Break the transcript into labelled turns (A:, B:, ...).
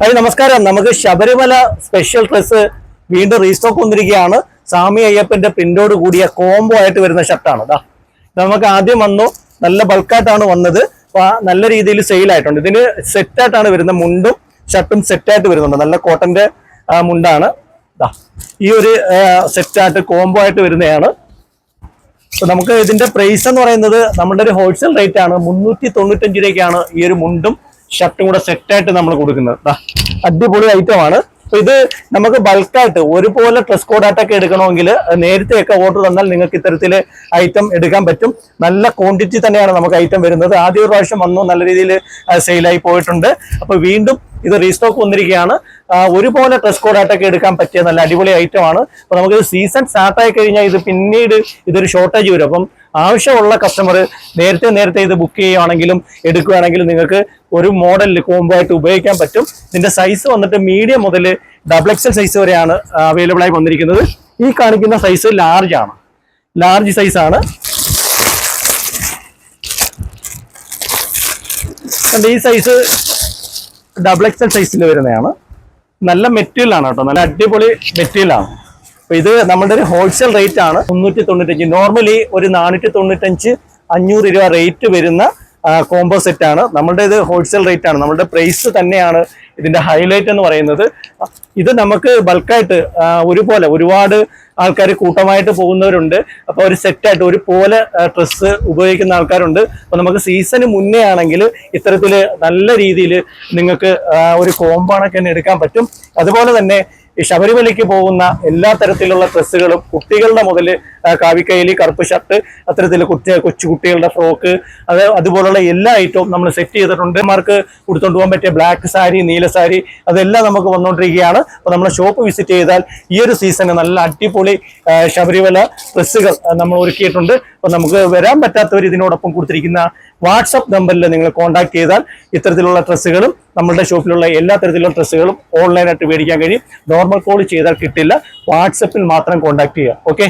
A: Hi നമസ്കാരം. നമുക്ക് Sabarimala special dress വീണ്ടും റീസ്റ്റോക്ക് വന്നിരിക്കുകയാണ്. സ്വാമി അയ്യപ്പന്റെ പ്രിന്റോട് കൂടിയ കോംബോ ആയിട്ട് വരുന്ന ഷർട്ടാണ് ഇതാ ഇത് നമുക്ക് ആദ്യം വന്നു. നല്ല ബൾക്കായിട്ടാണ് വന്നത്. നല്ല രീതിയിൽ സെയിൽ ആയിട്ടുണ്ട്. ഇതിന് സെറ്റായിട്ടാണ് വരുന്നത് മുണ്ടും ഷർട്ടും സെറ്റായിട്ട് വരുന്നുണ്ട്. നല്ല കോട്ടന്റെ മുണ്ടാണ്. ദാ ഈ ഒരു സെറ്റായിട്ട് കോംബോ ആയിട്ട് വരുന്നതാണ്. നമുക്ക് ഇതിന്റെ പ്രൈസ് എന്ന് പറയുന്നത് നമ്മുടെ ഒരു ഹോൾസെയിൽ റേറ്റ് ആണ്. മുന്നൂറ്റി തൊണ്ണൂറ്റഞ്ച് രൂപയ്ക്കാണ് ഈ ഒരു മുണ്ടും ഷർട്ടും കൂടെ സെറ്റായിട്ട് നമ്മൾ കൊടുക്കുന്നത്. അടിപൊളി ഐറ്റം ആണ്. അപ്പൊ ഇത് നമുക്ക് ബൾക്കായിട്ട് ഒരുപോലെ ഡ്രസ് കോഡ് ആയിട്ടൊക്കെ എടുക്കണമെങ്കിൽ നേരത്തെയൊക്കെ ഓർഡർ തന്നാൽ നിങ്ങൾക്ക് ഇത്തരത്തിൽ ഐറ്റം എടുക്കാൻ പറ്റും. നല്ല ക്വാണ്ടിറ്റി തന്നെയാണ് നമുക്ക് ഐറ്റം വരുന്നത്. ആദ്യ ഒരു പ്രാവശ്യം വന്നു നല്ല രീതിയിൽ സെയിലായി പോയിട്ടുണ്ട്. അപ്പോൾ വീണ്ടും ഇത് റീസ്റ്റോക്ക് വന്നിരിക്കുകയാണ്. ഒരുപോലെ ഡ്രസ് കോഡായിട്ടൊക്കെ എടുക്കാൻ പറ്റിയ നല്ല അടിപൊളി ഐറ്റം ആണ്. അപ്പൊ നമുക്ക് സീസൺ സ്റ്റാർട്ടായി കഴിഞ്ഞാൽ ഇത് പിന്നീട് ഇതൊരു ഷോർട്ടേജ് വരും. അപ്പം ആവശ്യമുള്ള കസ്റ്റമർ നേരത്തെ നേരത്തെ ഇത് ബുക്ക് ചെയ്യുകയാണെങ്കിലും എടുക്കുകയാണെങ്കിലും നിങ്ങൾക്ക് ഒരു മോഡലിൽ കോംബോ ആയിട്ട് ഉപയോഗിക്കാൻ പറ്റും. ഇതിന്റെ സൈസ് വന്നിട്ട് മീഡിയം മുതൽ ഡബിൾ എക്സൽ സൈസ് വരെയാണ് അവൈലബിൾ ആയി വന്നിരിക്കുന്നത്. ഈ കാണിക്കുന്ന സൈസ് ലാർജ് ആണ്. ലാർജ് സൈസ് ആണ്. ഈ സൈസ് ഡബിൾ എക്സൽ സൈസിൽ വരുന്നതാണ്. നല്ല മെറ്റീരിയലാണ് കേട്ടോ. നല്ല അടിപൊളി മെറ്റീരിയൽ ഇത് നമ്മളുടെ ഒരു ഹോൾസെയിൽ റേറ്റ് ആണ്. മുന്നൂറ്റി തൊണ്ണൂറ്റഞ്ച് നോർമലി ഒരു നാനൂറ്റി തൊണ്ണൂറ്റഞ്ച് അഞ്ഞൂറ് രൂപ റേറ്റ് വരുന്ന കോംബോ ആണ്. നമ്മളുടെ ഇത് ഹോൾസെയിൽ റേറ്റ് ആണ്. നമ്മളുടെ പ്രൈസ് തന്നെയാണ് ഇതിന്റെ ഹൈലൈറ്റ് എന്ന് പറയുന്നത്. ഇത് നമുക്ക് ബൾക്കായിട്ട് ഒരുപോലെ ഒരുപാട് ആൾക്കാർ കൂട്ടമായിട്ട് പോകുന്നവരുണ്ട്. അപ്പോൾ ഒരു സെറ്റായിട്ട് ഒരുപോലെ ഡ്രസ്സ് ഉപയോഗിക്കുന്ന ആൾക്കാരുണ്ട്. അപ്പോൾ നമുക്ക് സീസണ് മുന്നേ ആണെങ്കിൽ ഇത്തരത്തിൽ നല്ല രീതിയിൽ നിങ്ങൾക്ക് ഒരു കോമ്പാണൊക്കെ തന്നെ എടുക്കാൻ പറ്റും. അതുപോലെ തന്നെ ഈ ശബരിമലയ്ക്ക് പോകുന്ന എല്ലാ തരത്തിലുള്ള ഡ്രസ്സുകളും കുട്ടികളുടെ മുതൽ കാവിക്കൈലി കറുപ്പ് ഷർട്ട് അത്തരത്തിൽ കുട്ടി കൊച്ചു കുട്ടികളുടെ ഫ്രോക്ക് അത് അതുപോലുള്ള എല്ലാ ഐറ്റവും നമ്മൾ സെറ്റ് ചെയ്തിട്ടുണ്ട്. മാർക്ക് കൊടുത്തുകൊണ്ട് പോകാൻ പറ്റിയ ബ്ലാക്ക് സാരി നീല സാരി അതെല്ലാം നമുക്ക് വന്നുകൊണ്ടിരിക്കുകയാണ് അപ്പോൾ നമ്മൾ ഷോപ്പ് വിസിറ്റ് ചെയ്താൽ ഈ ഒരു സീസണിൽ നല്ല അടിപൊളി ശബരിമല ഡ്രസ്സുകൾ നമ്മൾ ഒരുക്കിയിട്ടുണ്ട്. അപ്പോൾ നമുക്ക് വരാൻ പറ്റാത്തവർ ഇതിനോടൊപ്പം കൊടുത്തിരിക്കുന്ന വാട്സപ്പ് നമ്പറിൽ നിങ്ങൾ കോൺടാക്ട് ചെയ്താൽ ഇത്തരത്തിലുള്ള ഡ്രസ്സുകളും നമ്മളുടെ ഷോപ്പിലുള്ള എല്ലാ തരത്തിലുള്ള ഡ്രസ്സുകളും ഓൺലൈനായിട്ട് മേടിക്കാൻ കഴിയും. നോർമൽ കോൾ ചെയ്താൽ കിട്ടില്ല. വാട്സപ്പിൽ മാത്രം കോൺടാക്ട് ചെയ്യുക. ഓക്കെ